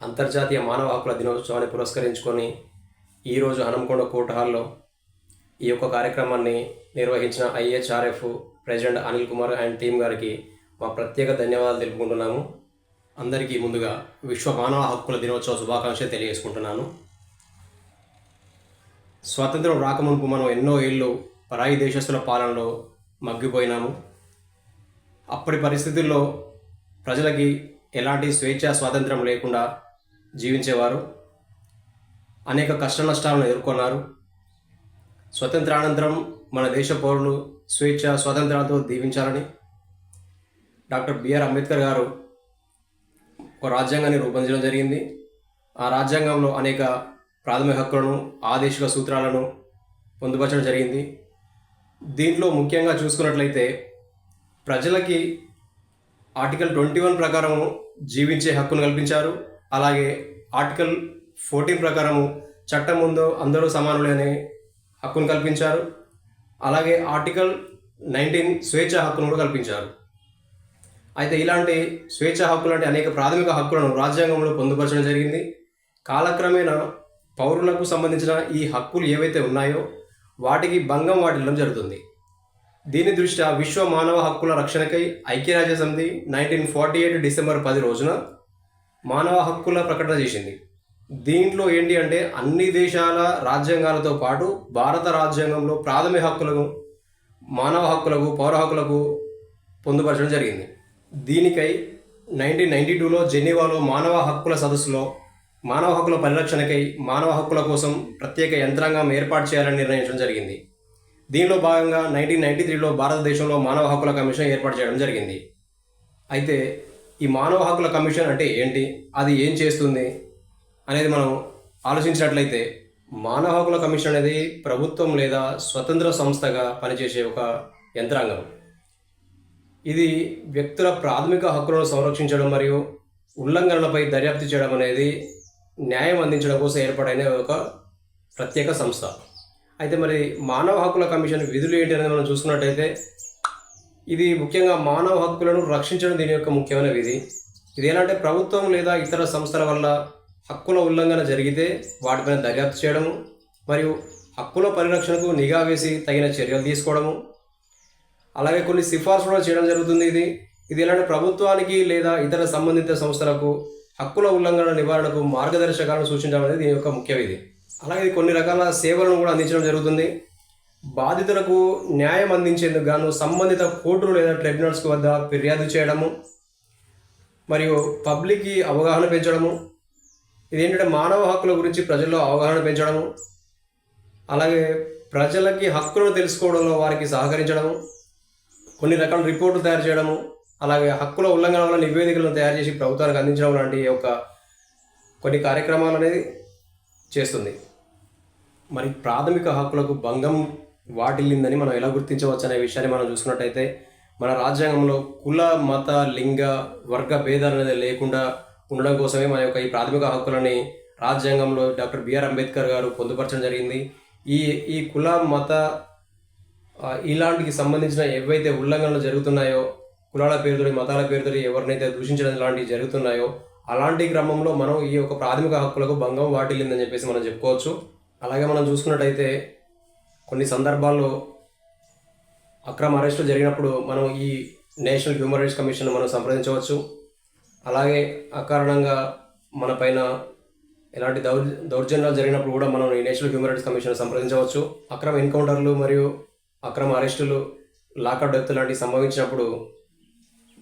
అంతర్జాతీయ మానవ హక్కుల దినోత్సవాన్ని పురస్కరించుకొని ఈరోజు హనంకొండ కోర్టు హాల్లో ఈ యొక్క కార్యక్రమాన్ని నిర్వహించిన IHRF president Anil Kumar and team గారికి మా ప్రత్యేక ధన్యవాదాలు తెలుపుకుంటున్నాము. అందరికీ ముందుగా విశ్వ మానవ హక్కుల దినోత్సవ శుభాకాంక్షలు తెలియజేసుకుంటున్నాను. స్వాతంత్రం రాకమునుపు మనం ఎన్నో ఏళ్ళు పరాయి దేశస్తుల పాలనలో మగ్గిపోయినాము. అప్పటి పరిస్థితుల్లో ప్రజలకి ఎలాంటి స్వేచ్ఛ స్వాతంత్రం లేకుండా జీవించేవారు. అనేక కష్ట నష్టాలను ఎదుర్కొన్నారు. స్వతంత్రానంతరం మన దేశ పౌరులు స్వేచ్ఛ స్వాతంత్రాలతో దీవించాలని డాక్టర్ బిఆర్ అంబేద్కర్ గారు ఒక రాజ్యాంగాన్ని రూపొందించడం జరిగింది. ఆ రాజ్యాంగంలో అనేక ప్రాథమిక హక్కులను ఆదేశిక సూత్రాలను పొందుపరచడం జరిగింది. దీంట్లో ముఖ్యంగా చూసుకున్నట్లయితే ప్రజలకి ఆర్టికల్ ట్వంటీ వన్ ప్రకారము జీవించే హక్కును కల్పించారు. అలాగే ఆర్టికల్ ఫోర్టీన్ ప్రకారము చట్టం ముందు అందరూ సమానులే అనే హక్కును కల్పించారు. అలాగే ఆర్టికల్ నైన్టీన్ స్వేచ్ఛ హక్కును కూడా కల్పించారు. అయితే ఇలాంటి స్వేచ్ఛ హక్కులు అంటే అనేక ప్రాథమిక హక్కులను రాజ్యాంగంలో పొందుపరచడం జరిగింది. కాలక్రమేణా పౌరులకు సంబంధించిన ఈ హక్కులు ఏవైతే ఉన్నాయో వాటికి భంగం వాటిల్లడం జరుగుతుంది. దీని దృష్ట్యా విశ్వ మానవ హక్కుల రక్షణకై ఐక్యరాజ్య సమితి నైన్టీన్ ఫార్టీ ఎయిట్ డిసెంబర్ పది రోజున మానవ హక్కుల ప్రకటన చేసింది. దీంట్లో ఏంటి అంటే అన్ని దేశాల రాజ్యాంగాలతో పాటు భారత రాజ్యాంగంలో ప్రాథమిక హక్కులకు మానవ హక్కులకు పౌర హక్కులకు పొందుపరచడం జరిగింది. దీనికై నైన్టీన్ నైన్టీ టూలో జెనీవాలో మానవ హక్కుల సదస్సులో మానవ హక్కుల పరిరక్షణకై మానవ హక్కుల కోసం ప్రత్యేక యంత్రాంగం ఏర్పాటు చేయాలని నిర్ణయించడం జరిగింది. దీనిలో భాగంగా నైన్టీన్ నైన్టీ త్రీలో భారతదేశంలో మానవ హక్కుల కమిషన్ ఏర్పాటు చేయడం జరిగింది. అయితే ఈ మానవ హక్కుల కమిషన్ అంటే ఏంటి? అది ఏం చేస్తుంది? అనేది మనం ఆలోచించినట్లయితే మానవ హక్కుల కమిషన్ అనేది ప్రభుత్వం లేదా స్వతంత్ర సంస్థగా పనిచేసే ఒక యంత్రాంగం. ఇది వ్యక్తుల ప్రాథమిక హక్కులను సంరక్షించడం మరియు ఉల్లంఘనలపై దర్యాప్తు చేయడం అనేది న్యాయం అందించడం కోసం ఏర్పాటైన ఒక ప్రత్యేక సంస్థ. అయితే మరి మానవ హక్కుల కమిషన్ విధులు ఏంటి అనేది మనం చూసుకున్నట్టయితే ఇది ముఖ్యంగా మానవ హక్కులను రక్షించడం దీని యొక్క ముఖ్యమైన విధి. ఇది ఏంటంటే ప్రభుత్వం లేదా ఇతర సంస్థల వల్ల హక్కుల ఉల్లంఘన జరిగితే వాటిపైన దర్యాప్తు చేయడము మరియు హక్కుల పరిరక్షణకు నిఘా వేసి తగిన చర్యలు తీసుకోవడము. అలాగే కొన్ని సిఫార్సులు కూడా చేయడం జరుగుతుంది ఇది. ఇది ఎలాంటి ప్రభుత్వానికి లేదా ఇతర సంబంధిత సంస్థలకు హక్కుల ఉల్లంఘన నివారణకు మార్గదర్శకాలను సూచించడం అనేది దీని యొక్క ముఖ్య విధి. అలాగే ఇది కొన్ని రకాల సేవలను కూడా అందించడం జరుగుతుంది. బాధితులకు న్యాయం అందించేందుకు గాను సంబంధిత కోర్టులు లేదా ట్రిబ్యునల్స్ వద్ద ఫిర్యాదు చేయడము మరియు పబ్లిక్కి అవగాహన పెంచడము ఇదేంటంటే మానవ హక్కుల గురించి ప్రజల్లో అవగాహన పెంచడము అలాగే ప్రజలకి హక్కులను తెలుసుకోవడంలో వారికి సహకరించడము కొన్ని రకాల రిపోర్టులు తయారు చేయడము అలాగే హక్కుల ఉల్లంఘన వల్ల నివేదికలను తయారు చేసి ప్రభుత్వానికి అందించడం లాంటి యొక్క కొన్ని కార్యక్రమాలు అనేది చేస్తుంది. మరి ప్రాథమిక హక్కులకు భంగం వాటిల్లిందని మనం ఎలా గుర్తించవచ్చు అనే విషయాన్ని మనం చూసుకున్నట్టయితే మన రాజ్యాంగంలో కుల మత లింగ వర్గ భేదాలు అనేది లేకుండా ఉండడం కోసమే మన యొక్క ఈ ప్రాథమిక హక్కులని రాజ్యాంగంలో డాక్టర్ బిఆర్ అంబేద్కర్ గారు పొందుపరచడం జరిగింది. ఈ ఈ కుల మత ఇలాంటికి సంబంధించిన ఏవైతే ఉల్లంఘనలు జరుగుతున్నాయో కులాల పేరుతో మతాల పేరుతో ఎవరినైతే దూషించడం లాంటివి జరుగుతున్నాయో అలాంటి క్రమంలో మనం ఈ యొక్క ప్రాథమిక హక్కులకు భంగం వాటిల్లిందని చెప్పేసి మనం చెప్పుకోవచ్చు. అలాగే మనం చూసుకున్నట్టయితే కొన్ని సందర్భాల్లో అక్రమ అరెస్టులు జరిగినప్పుడు మనం ఈ నేషనల్ హ్యూమన్ రైట్స్ కమిషన్ మనం సంప్రదించవచ్చు. అలాగే అకారణంగా మన పైన ఎలాంటి దౌర్ దౌర్జన్యాలు జరిగినప్పుడు కూడా మనం ఈ నేషనల్ హ్యూమన్ రైట్స్ కమిషన్ సంప్రదించవచ్చు. అక్రమ ఎన్కౌంటర్లు మరియు అక్రమ అరెస్టులు లాకప్ డెత్ లాంటివి సంభవించినప్పుడు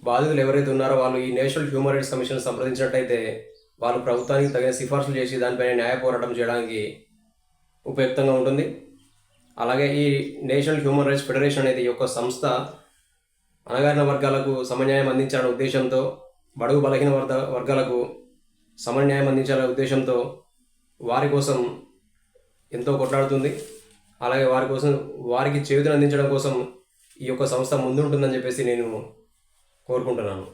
బాధితులు ఎవరైతే ఉన్నారో వాళ్ళు ఈ నేషనల్ హ్యూమన్ రైట్స్ కమిషన్ సంప్రదించినట్టయితే వాళ్ళు ప్రభుత్వానికి తగిన సిఫార్సులు చేసి దానిపైన న్యాయ పోరాటం చేయడానికి ఉపయుక్తంగా ఉంటుంది. అలాగే ఈ నేషనల్ హ్యూమన్ రైట్స్ ఫెడరేషన్ అనేది ఈ యొక్క సంస్థ అణగారిన వర్గాలకు సమన్యాయం అందించాలనే ఉద్దేశంతో బడుగు బలహీన వర్గ వర్గాలకు సమన్యాయం అందించాలనే ఉద్దేశంతో వారి కోసం ఎంతో కొట్లాడుతుంది. అలాగే వారి కోసం వారికి చేతులు అందించడం కోసం ఈ యొక్క సంస్థ ముందుంటుందని చెప్పేసి నేను కోరుకుంటున్నాను.